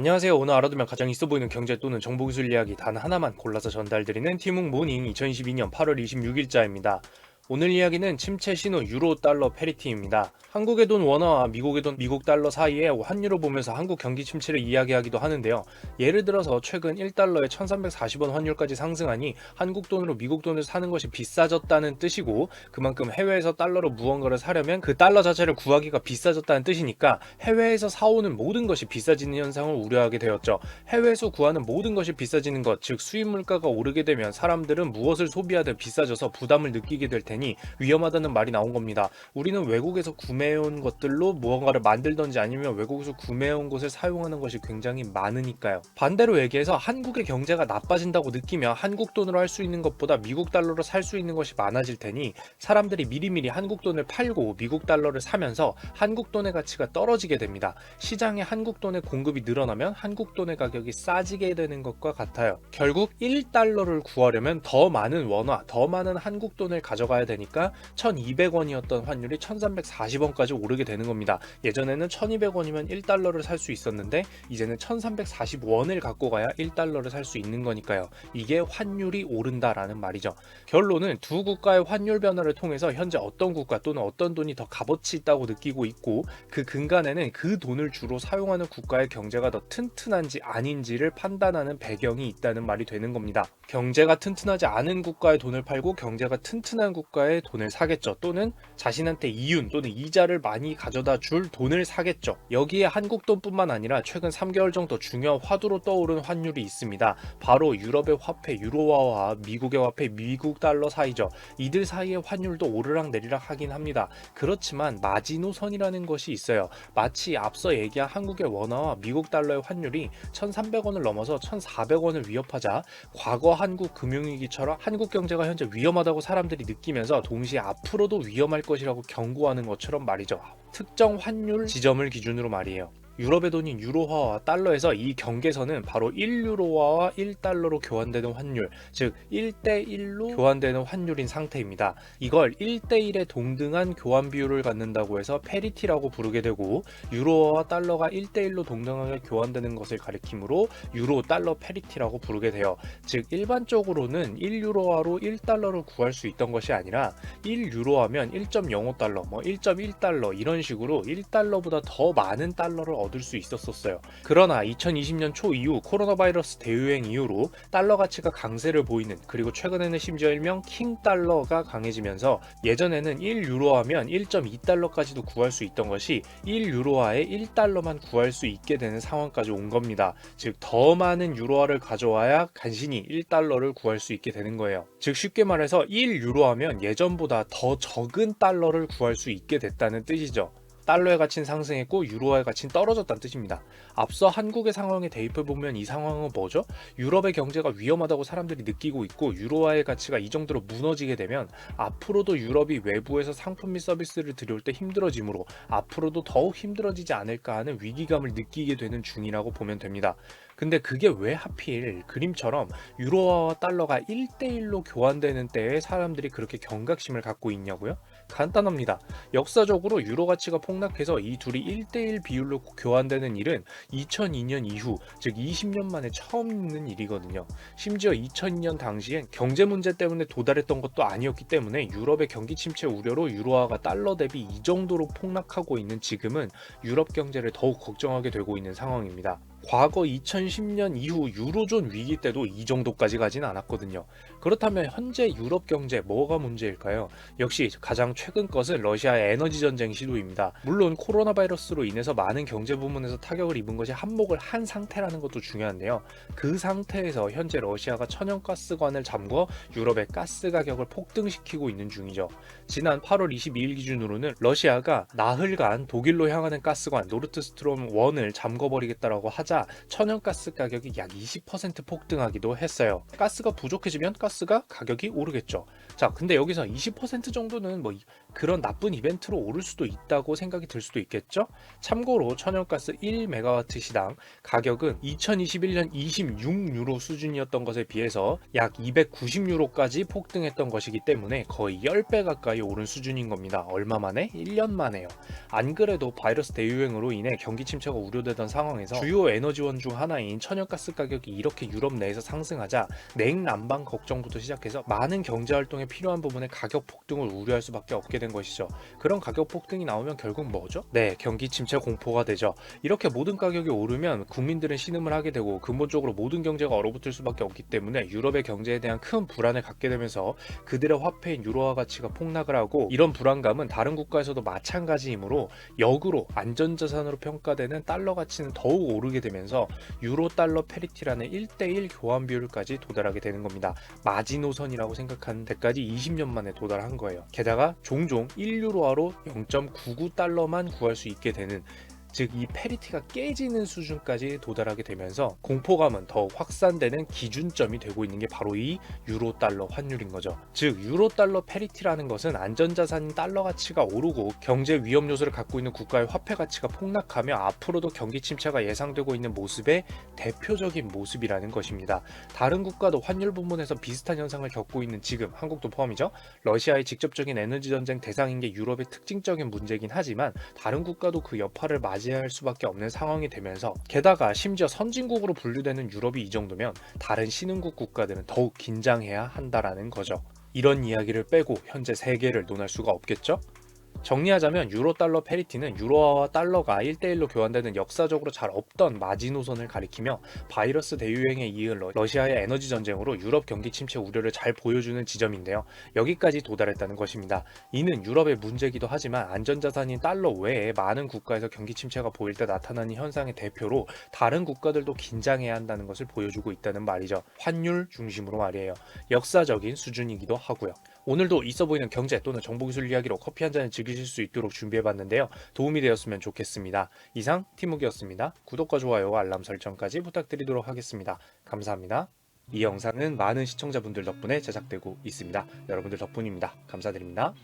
안녕하세요. 오늘 알아두면 가장 있어 보이는 경제 또는 정보기술 이야기 단 하나만 골라서 전달드리는 티묵 모닝 2022년 8월 26일자입니다. 오늘 이야기는 침체 신호 유로 달러 페리티입니다. 한국의 돈 원화와 미국의 돈 미국 달러 사이의 환율을 보면서 한국 경기 침체를 이야기하기도 하는데요. 예를 들어서 최근 1달러에 1340원 환율까지 상승하니 한국 돈으로 미국 돈을 사는 것이 비싸졌다는 뜻이고 그만큼 해외에서 달러로 무언가를 사려면 그 달러 자체를 구하기가 비싸졌다는 뜻이니까 해외에서 사오는 모든 것이 비싸지는 현상을 우려하게 되었죠. 해외에서 구하는 모든 것이 비싸지는 것, 즉 수입 물가가 오르게 되면 사람들은 무엇을 소비하든 비싸져서 부담을 느끼게 될 테니 위험하다는 말이 나온 겁니다. 우리는 외국에서 구매해온 것들로 무언가를 만들던지 아니면 외국에서 구매해온 것을 사용하는 것이 굉장히 많으니까요. 반대로 얘기해서 한국의 경제가 나빠진다고 느끼면 한국 돈으로 할 수 있는 것보다 미국 달러로 살 수 있는 것이 많아질 테니 사람들이 미리미리 한국 돈을 팔고 미국 달러를 사면서 한국 돈의 가치가 떨어지게 됩니다. 시장에 한국 돈의 공급이 늘어나면 한국 돈의 가격이 싸지게 되는 것과 같아요. 결국 1달러를 구하려면 더 많은 원화, 더 많은 한국 돈을 가져가야 되니까 1200원이었던 환율이 1340원까지 오르게 되는 겁니다. 예전에는 1200원이면 1달러를 살 수 있었는데 이제는 1340원을 갖고 가야 1달러를 살 수 있는 거니까요. 이게 환율이 오른다라는 말이죠. 결론은 두 국가의 환율 변화를 통해서 현재 어떤 국가 또는 어떤 돈이 더 값어치 있다고 느끼고 있고 그 근간에는 그 돈을 주로 사용하는 국가의 경제가 더 튼튼한지 아닌지를 판단하는 배경이 있다는 말이 되는 겁니다. 경제가 튼튼하지 않은 국가의 돈을 팔고 경제가 튼튼한 국가 의 돈을 사겠죠. 또는 자신한테 이윤 또는 이자를 많이 가져다 줄 돈을 사겠죠. 여기에 한국 돈뿐만 아니라 최근 3개월 정도 중요한 화두로 떠오른 환율이 있습니다. 바로 유럽의 화폐 유로화와 미국의 화폐 미국 달러 사이죠. 이들 사이의 환율도 오르락 내리락 하긴 합니다. 그렇지만 마지노선이라는 것이 있어요. 마치 앞서 얘기한 한국의 원화와 미국 달러의 환율이 1,300원을 넘어서 1,400원을 위협하자 과거 한국 금융위기처럼 한국 경제가 현재 위험하다고 사람들이 느끼면 서 동시에 앞으로도 위험할 것이라고 경고하는 것처럼 말이죠. 특정 환율 지점을 기준으로 말이에요. 유럽의 돈인 유로화와 달러에서 이 경계선은 바로 1유로화와 1달러로 교환되는 환율, 즉 1대1로 교환되는 환율인 상태입니다. 이걸 1대1에 동등한 교환 비율을 갖는다고 해서 페리티라고 부르게 되고 유로화와 달러가 1대1로 동등하게 교환되는 것을 가리키므로 유로 달러 페리티라고 부르게 돼요. 즉 일반적으로는 1유로화로 1달러를 구할 수 있던 것이 아니라 1유로하면 1.05달러, 뭐 1.1달러 이런 식으로 1달러보다 더 많은 달러를 얻을 수 있었었어요. 그러나 2020년 초 이후 코로나 바이러스 대유행 이후로 달러 가치가 강세를 보이는 그리고 최근에는 심지어 일명 킹 달러가 강해지면서 예전에는 1유로 하면 1.2달러까지도 구할 수 있던 것이 1유로화에 1달러만 구할 수 있게 되는 상황까지 온 겁니다. 즉 더 많은 유로화를 가져와야 간신히 1달러를 구할 수 있게 되는 거예요. 즉 쉽게 말해서 1유로 하면 예전보다 더 적은 달러를 구할 수 있게 됐다는 뜻이죠. 달러의 가치는 상승했고 유로화의 가치는 떨어졌다는 뜻입니다. 앞서 한국의 상황에 대입해 보면 이 상황은 뭐죠? 유럽의 경제가 위험하다고 사람들이 느끼고 있고 유로화의 가치가 이 정도로 무너지게 되면 앞으로도 유럽이 외부에서 상품 및 서비스를 들여올 때 힘들어지므로 앞으로도 더욱 힘들어지지 않을까 하는 위기감을 느끼게 되는 중이라고 보면 됩니다. 근데 그게 왜 하필 그림처럼 유로화와 달러가 1대1로 교환되는 때에 사람들이 그렇게 경각심을 갖고 있냐고요? 간단합니다. 역사적으로 유로 가치가 폭락해서 이 둘이 1대1 비율로 교환되는 일은 2002년 이후, 즉 20년 만에 처음 있는 일이거든요. 심지어 2002년 당시엔 경제 문제 때문에 도달했던 것도 아니었기 때문에 유럽의 경기 침체 우려로 유로화가 달러 대비 이 정도로 폭락하고 있는 지금은 유럽 경제를 더욱 걱정하게 되고 있는 상황입니다. 과거 2010년 이후 유로존 위기 때도 이 정도까지 가진 않았거든요. 그렇다면 현재 유럽 경제 뭐가 문제일까요? 역시 가장 최근 것은 러시아의 에너지 전쟁 시도입니다. 물론 코로나 바이러스로 인해서 많은 경제 부문에서 타격을 입은 것이 한몫을 한 상태라는 것도 중요한데요. 그 상태에서 현재 러시아가 천연가스관을 잠궈 유럽의 가스 가격을 폭등시키고 있는 중이죠. 지난 8월 22일 기준으로는 러시아가 나흘간 독일로 향하는 가스관 노르트스트롬 1을 잠궈버리겠다라고 하자 천연가스 가격이 약 20% 폭등하기도 했어요. 가스가 부족해지면 가스가 가격이 오르겠죠. 자, 근데 여기서 20% 정도는 뭐 그런 나쁜 이벤트로 오를 수도 있다고 생각이 들 수도 있겠죠? 참고로 천연가스 1메가와트 시당 가격은 2021년 26유로 수준이었던 것에 비해서 약 290유로까지 폭등했던 것이기 때문에 거의 10배 가까이 오른 수준인 겁니다. 얼마 만에? 1년 만에요. 안 그래도 바이러스 대유행으로 인해 경기 침체가 우려되던 상황에서 주요 에너지원 중 하나인 천연가스 가격이 이렇게 유럽 내에서 상승하자 냉난방 걱정부터 시작해서 많은 경제 활동에 필요한 부분에 가격 폭등을 우려할 수밖에 없게 된 것이죠. 그런 가격 폭등이 나오면 결국 뭐죠? 네, 경기 침체 공포가 되죠. 이렇게 모든 가격이 오르면 국민들은 신음을 하게 되고 근본적으로 모든 경제가 얼어붙을 수밖에 없기 때문에 유럽의 경제에 대한 큰 불안을 갖게 되면서 그들의 화폐인 유로화 가치가 폭락을 하고 이런 불안감은 다른 국가에서도 마찬가지이므로 역으로 안전자산으로 평가되는 달러 가치는 더욱 오르게 되면서 유로 달러 페리티라는 1대1 교환 비율까지 도달하게 되는 겁니다. 마지노선이라고 생각하는 데까지 20년 만에 도달한 거예요. 게다가 종종 1유로화로 0.99달러만 구할 수 있게 되는 즉 이 페리티가 깨지는 수준까지 도달하게 되면서 공포감은 더욱 확산되는 기준점이 되고 있는 게 바로 이 유로 달러 환율인 거죠. 즉 유로 달러 페리티라는 것은 안전자산인 달러 가치가 오르고 경제 위험 요소를 갖고 있는 국가의 화폐 가치가 폭락하며 앞으로도 경기 침체가 예상되고 있는 모습의 대표적인 모습이라는 것입니다. 다른 국가도 환율 부분에서 비슷한 현상을 겪고 있는 지금 한국도 포함이죠. 러시아의 직접적인 에너지 전쟁 대상인 게 유럽의 특징적인 문제긴 하지만 다른 국가도 그 여파를 맞이 할 수밖에 없는 상황이 되면서 게다가 심지어 선진국으로 분류되는 유럽이 이 정도면 다른 신흥국 국가들은 더욱 긴장해야 한다라는 거죠. 이런 이야기를 빼고 현재 세계를 논할 수가 없겠죠? 정리하자면 유로 달러 페리티는 유로화와 달러가 1대1로 교환되는 역사적으로 잘 없던 마지노선을 가리키며 바이러스 대유행에 이은 러- 러시아의 에너지 전쟁으로 유럽 경기 침체 우려를 잘 보여주는 지점인데요. 여기까지 도달했다는 것입니다. 이는 유럽의 문제기도 하지만 안전자산인 달러 외에 많은 국가에서 경기 침체가 보일 때 나타나는 현상의 대표로 다른 국가들도 긴장해야 한다는 것을 보여주고 있다는 말이죠. 환율 중심으로 말이에요. 역사적인 수준이기도 하고요. 오늘도 있어 보이는 경제 또는 정보기술 이야기로 커피 한 잔을 즐기실 수 있도록 준비해봤는데요. 도움이 되었으면 좋겠습니다. 이상 티묵이었습니다. 구독과 좋아요, 알람 설정까지 부탁드리도록 하겠습니다. 감사합니다. 이 영상은 많은 시청자분들 덕분에 제작되고 있습니다. 여러분들 덕분입니다. 감사드립니다.